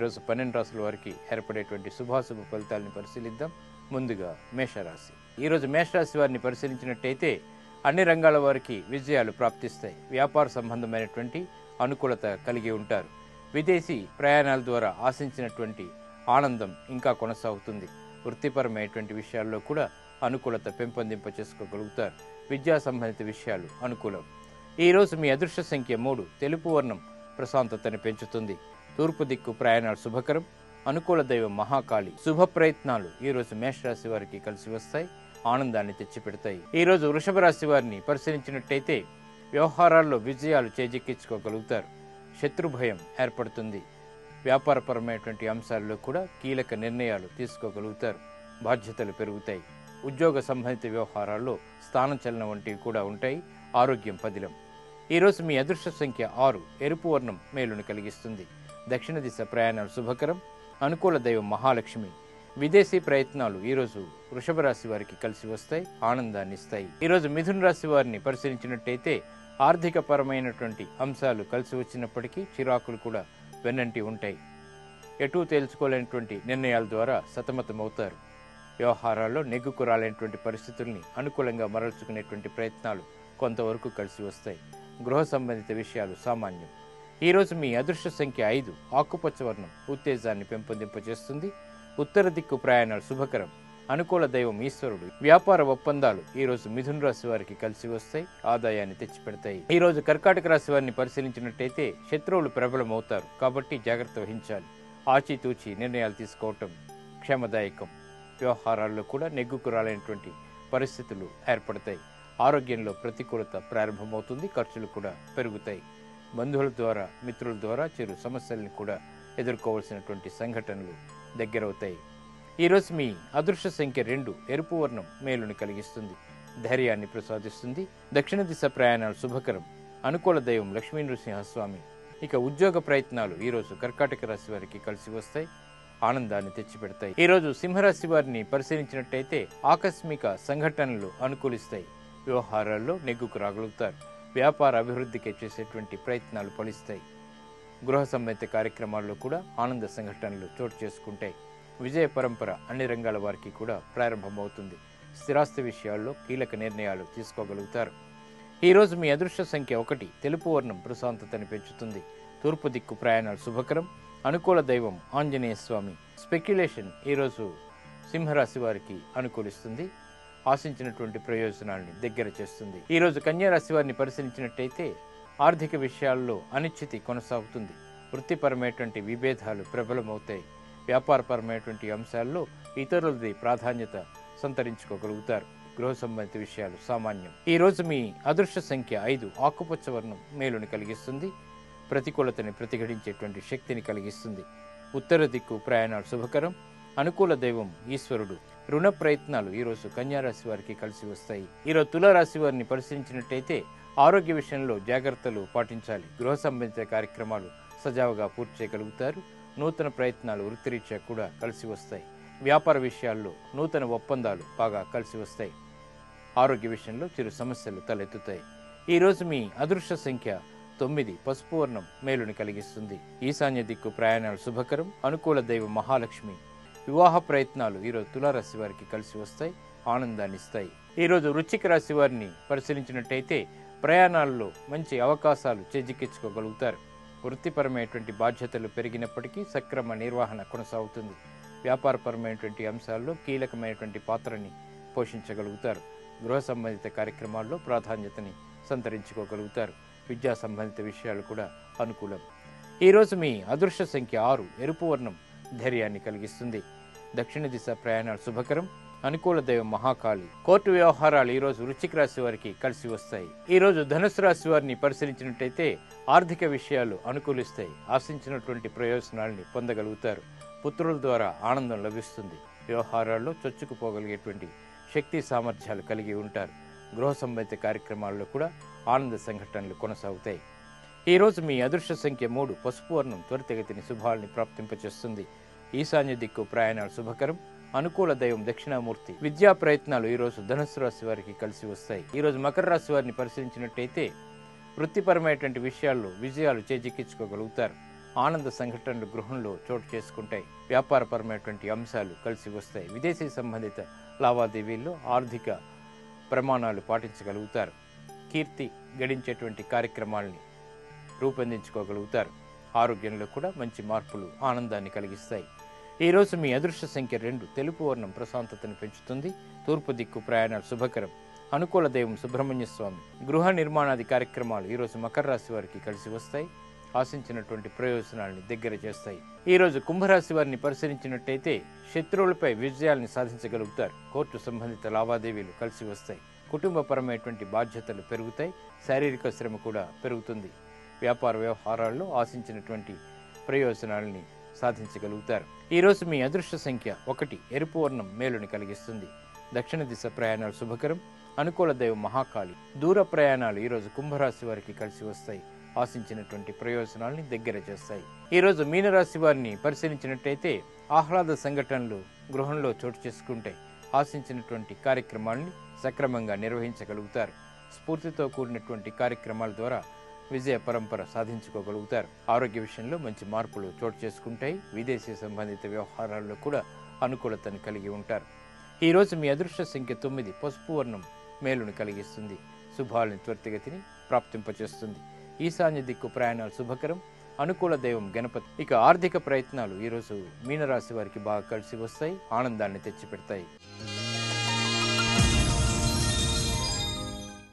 ఈరోజు పన్నెండు రాసుల వారికి ఏర్పడేటువంటి శుభాశుభ ఫలితాలను పరిశీలిద్దాం. ముందుగా మేషరాశి. ఈరోజు మేషరాశి వారిని పరిశీలించినట్టయితే అన్ని రంగాల వారికి విజయాలు ప్రాప్తిస్తాయి. వ్యాపార సంబంధమైనటువంటి అనుకూలత కలిగి ఉంటారు. విదేశీ ప్రయాణాల ద్వారా ఆశించినటువంటి ఆనందం ఇంకా కొనసాగుతుంది. వృత్తిపరమైనటువంటి విషయాల్లో కూడా అనుకూలత పెంపొందింప చేసుకోగలుగుతారు విద్యా సంబంధిత విషయాలు అనుకూలం. ఈరోజు మీ అదృష్ట సంఖ్య మూడు. తెలుపు వర్ణం ప్రశాంతతను పెంచుతుంది. తూర్పు దిక్కు ప్రయాణాలు శుభకరం. అనుకూల దైవం మహాకాళి శుభ ప్రయత్నాలు ఈరోజు మేషరాశి వారికి కలిసి వస్తాయి ఆనందాన్ని తెచ్చిపెడతాయి. ఈరోజు వృషభ రాశి వారిని పరిశీలించినట్టయితే వ్యవహారాల్లో విజయాలు చేజిక్కించుకోగలుగుతారు. శత్రు భయం ఏర్పడుతుంది. వ్యాపారపరమైనటువంటి అంశాల్లో కూడా కీలక నిర్ణయాలు తీసుకోగలుగుతారు. బాధ్యతలు పెరుగుతాయి. ఉద్యోగ సంబంధిత వ్యవహారాల్లో స్థానచలనం వంటివి కూడా ఉంటాయి. ఆరోగ్యం పదిలం. ఈరోజు మీ అదృష్ట సంఖ్య ఆరు. ఎరుపు వర్ణం మేలును కలిగిస్తుంది. దక్షిణ దిశ ప్రయాణాలు శుభకరం. అనుకూల దైవం మహాలక్ష్మి. విదేశీ ప్రయత్నాలు ఈరోజు వృషభ రాశి వారికి కలిసి వస్తాయి ఆనందాన్ని ఇస్తాయి. ఈరోజు మిథున రాశి వారిని పరిశీలించినట్టయితే ఆర్థిక పరమైనటువంటి అంశాలు కలిసి వచ్చినప్పటికీ చిరాకులు కూడా వెన్నంటి ఉంటాయి. ఎటూ తేల్చుకోలేనటువంటి నిర్ణయాల ద్వారా సతమతమవుతారు. వ్యవహారాల్లో నెగ్గుకు రాలేనటువంటి పరిస్థితుల్ని అనుకూలంగా మరల్చుకునేటువంటి ప్రయత్నాలు కొంతవరకు కలిసి వస్తాయి. గృహ సంబంధిత విషయాలు సామాన్యం. ఈరోజు మీ అదృష్ట సంఖ్య ఐదు. ఆకుపచ్చ వర్ణం ఉత్తేజాన్ని పెంపొందింపజేస్తుంది. ఉత్తర దిక్కు ప్రయాణాలు శుభకరం. అనుకూల దైవం ఈశ్వరుడు. వ్యాపార ఒప్పందాలు ఈరోజు మిథున రాశి వారికి కలిసి వస్తాయి. ఆదాయాన్ని తెచ్చిపెడతాయి. ఈ రోజు కర్కాటక రాశి వారిని పరిశీలించినట్టయితే శత్రువులు ప్రబలమవుతారు. కాబట్టి జాగ్రత్త వహించాలి. ఆచితూచి నిర్ణయాలు తీసుకోవటం క్షేమదాయకం. వ్యవహారాల్లో కూడా నెగ్గుకు రాలేనటువంటి పరిస్థితులు ఏర్పడతాయి. ఆరోగ్యంలో ప్రతికూలత ప్రారంభమవుతుంది. ఖర్చులు కూడా పెరుగుతాయి. బంధువుల ద్వారా మిత్రుల ద్వారా చిరు సమస్యల్ని కూడా ఎదుర్కోవాల్సినటువంటి సంఘటనలు దగ్గరవుతాయి. ఈరోజు మీ అదృష్ట సంఖ్య రెండు ఎరుపు వర్ణం మేలుని కలిగిస్తుంది. ధైర్యాన్ని ప్రసాదిస్తుంది. దక్షిణ దిశ ప్రయాణాలు శుభకరం. అనుకూల దైవం లక్ష్మీ నృసింహస్వామి ఇక ఉద్యోగ ప్రయత్నాలు ఈరోజు కర్కాటక రాశి వారికి కలిసి వస్తాయి. ఆనందాన్ని తెచ్చిపెడతాయి. ఈరోజు సింహరాశి వారిని పరిశీలించినట్టయితే ఆకస్మిక సంఘటనలు అనుకూలిస్తాయి. వ్యవహారాల్లో నెగ్గుకు రాగలుగుతారు. వ్యాపార అభివృద్ధికి చేసేటువంటి ప్రయత్నాలు ఫలిస్తాయి. గృహ సంబంధిత కార్యక్రమాల్లో కూడా ఆనంద సంఘటనలు చోటు చేసుకుంటాయి విజయ పరంపర అన్ని రంగాల వారికి కూడా ప్రారంభమవుతుంది. స్థిరాస్తి విషయాల్లో కీలక నిర్ణయాలు తీసుకోగలుగుతారు. ఈరోజు మీ అదృష్ట సంఖ్య ఒకటి తెలుపు వర్ణం ప్రశాంతతని పెంచుతుంది. తూర్పు దిక్కు ప్రయాణాలు శుభకరం. అనుకూల దైవం ఆంజనేయ స్వామి. స్పెక్యులేషన్ ఈరోజు సింహరాశి వారికి అనుకూలిస్తుంది. ఆశించినటువంటి ప్రయోజనాల్ని దగ్గర చేస్తుంది. ఈరోజు కన్యారాశి వారిని పరిశీలించినట్టయితే ఆర్థిక విషయాల్లో అనిశ్చితి కొనసాగుతుంది. వృత్తిపరమైనటువంటి విభేదాలు ప్రబలమవుతాయి. వ్యాపారపరమైనటువంటి అంశాల్లో ఇతరులది ప్రాధాన్యత సంతరించుకోగలుగుతారు. గృహ సంబంధిత విషయాలు సామాన్యం. ఈ రోజు మీ అదృష్ట సంఖ్య ఐదు. ఆకుపచ్చ వర్ణం మేలుని కలిగిస్తుంది. ప్రతికూలతని ప్రతిఘటించేటువంటి శక్తిని కలిగిస్తుంది. ఉత్తర దిక్కు ప్రయాణాలు శుభకరం. అనుకూల దైవం ఈశ్వరుడు. రుణ ప్రయత్నాలు ఈరోజు కన్యారాశి వారికి కలిసి వస్తాయి. ఈరోజు తులారాశి వారిని పరిశీలించినట్టయితే ఆరోగ్య విషయంలో జాగ్రత్తలు పాటించాలి. గృహ సంబంధిత కార్యక్రమాలు సజావుగా పూర్తి చేయగలుగుతారు. నూతన ప్రయత్నాలు వృత్తిరీత్యా కూడా కలిసి వస్తాయి. వ్యాపార విషయాల్లో నూతన ఒప్పందాలు బాగా కలిసి వస్తాయి. ఆరోగ్య విషయంలో చిరు సమస్యలు తలెత్తుతాయి. ఈరోజు మీ అదృష్ట సంఖ్య తొమ్మిది. పసుపు వర్ణం మేలుని కలిగిస్తుంది. ఈశాన్య దిక్కు ప్రయాణాలు శుభకరం. అనుకూల దైవ మహాలక్ష్మి వివాహ ప్రయత్నాలు ఈరోజు తులారాశి వారికి కలిసి వస్తాయి ఆనందాన్ని ఇస్తాయి. ఈరోజు వృశ్చిక రాశి వారిని పరిశీలించినట్టయితే ప్రయాణాల్లో మంచి అవకాశాలు చేజిక్కించుకోగలుగుతారు. వృత్తిపరమైనటువంటి బాధ్యతలు పెరిగినప్పటికీ సక్రమ నిర్వహణ కొనసాగుతుంది. వ్యాపారపరమైనటువంటి అంశాల్లో కీలకమైనటువంటి పాత్రని పోషించగలుగుతారు. గృహ సంబంధిత కార్యక్రమాల్లో ప్రాధాన్యతని సంతరించుకోగలుగుతారు. విద్యా సంబంధిత విషయాలు కూడా అనుకూలం. ఈరోజు మీ అదృష్ట సంఖ్య ఆరు ఎరుపు వర్ణం. ధైర్యాన్ని కలిగిస్తుంది. దక్షిణ దిశ ప్రయాణాలు శుభకరం. అనుకూల దైవం మహాకాళి. కోర్టు వ్యవహారాలు ఈరోజు వృశ్చిక రాశి వారికి కలిసి వస్తాయి. ఈరోజు ధనుసు రాశి వారిని పరిశీలించినట్టయితే ఆర్థిక విషయాలు అనుకూలిస్తాయి. ఆశించినటువంటి ప్రయోజనాల్ని పొందగలుగుతారు. పుత్రుల ద్వారా ఆనందం లభిస్తుంది. వ్యవహారాల్లో చొచ్చుకుపోగలిగేటువంటి శక్తి సామర్థ్యాలు కలిగి ఉంటారు. గృహ సంబంధిత కార్యక్రమాల్లో కూడా ఆనంద సంఘటనలు కొనసాగుతాయి. ఈరోజు మీ అదృష్ట సంఖ్య మూడు. పసుపు వర్ణం త్వరితగతిని శుభాల్ని ప్రాప్తింపచేస్తుంది. ఈశాన్య దిక్కు ప్రయాణాలు శుభకరం. అనుకూల దైవం దక్షిణామూర్తి. విద్యా ప్రయత్నాలు ఈరోజు ధనుసు రాశి వారికి కలిసి వస్తాయి. ఈరోజు మకర రాశి వారిని పరిశీలించినట్టయితే వృత్తిపరమైనటువంటి విషయాల్లో విజయాలు చేజిక్కించుకోగలుగుతారు. ఆనంద సంఘటనలు గృహంలో చోటు చేసుకుంటాయి. వ్యాపారపరమైనటువంటి అంశాలు కలిసి వస్తాయి. విదేశీ సంబంధిత లావాదేవీల్లో ఆర్థిక ప్రమాణాలు పాటించగలుగుతారు. కీర్తి గడించేటువంటి కార్యక్రమాల్ని రూపొందించుకోగలుగుతారు. ఆరోగ్యంలో కూడా మంచి మార్పులు ఆనందాన్ని కలిగిస్తాయి. ఈ రోజు మీ అదృష్ట సంఖ్య రెండు తెలుపు వర్ణం ప్రశాంతతను పెంచుతుంది. తూర్పు దిక్కు ప్రయాణాలు శుభకరం. అనుకూల దైవం సుబ్రహ్మణ్య స్వామి. గృహ నిర్మాణాది కార్యక్రమాలు ఈరోజు మకర రాశి వారికి కలిసి వస్తాయి. ఆశించినటువంటి ప్రయోజనాల్ని దగ్గర చేస్తాయి. ఈ రోజు కుంభరాశి వారిని పరిశీలించినట్టయితే శత్రువులపై విజయాల్ని సాధించగలుగుతారు. కోర్టు సంబంధిత లావాదేవీలు కలిసి వస్తాయి. కుటుంబపరమైనటువంటి బాధ్యతలు పెరుగుతాయి. శారీరక శ్రమ కూడా పెరుగుతుంది. వ్యాపార వ్యవహారాల్లో ఆశించినటువంటి ప్రయోజనాలని సాధించగలుగుతారు. ఈరోజు మీ అదృష్ట సంఖ్య ఒకటి ఎరుపు వర్ణం మేలుని కలిగిస్తుంది. దక్షిణ దిశ ప్రయాణాలు శుభకరం అనుకూల దైవం మహాకాళి దూర ప్రయాణాలు ఈరోజు కుంభరాశి వారికి కలిసి వస్తాయి. ఆశించినటువంటి ప్రయోజనాల్ని దగ్గర చేస్తాయి. ఈ రోజు మీనరాశి వారిని పరిశీలించినట్టయితే ఆహ్లాద సంఘటనలు గృహంలో చోటు చేసుకుంటే ఆశించినటువంటి కార్యక్రమాల్ని సక్రమంగా నిర్వహించగలుగుతారు. స్ఫూర్తితో కూడినటువంటి కార్యక్రమాల ద్వారా విజయ పరంపర సాధించుకోగలుగుతారు. ఆరోగ్య విషయంలో మంచి మార్పులు చోటు చేసుకుంటాయి. విదేశీ సంబంధిత వ్యవహారాల్లో కూడా అనుకూలతను కలిగి ఉంటారు. ఈ రోజు మీ అదృష్ట సంఖ్య తొమ్మిది పసుపు వర్ణం మేలును కలిగిస్తుంది. శుభాలను త్వరితగతిని ప్రాప్తింపచేస్తుంది. ఈశాన్య దిక్కు ప్రయాణాలు శుభకరం. అనుకూల దైవం గణపతి. ఇక ఆర్థిక ప్రయత్నాలు ఈరోజు మీనరాశి వారికి బాగా కలిసి వస్తాయి. ఆనందాన్ని తెచ్చిపెడతాయి.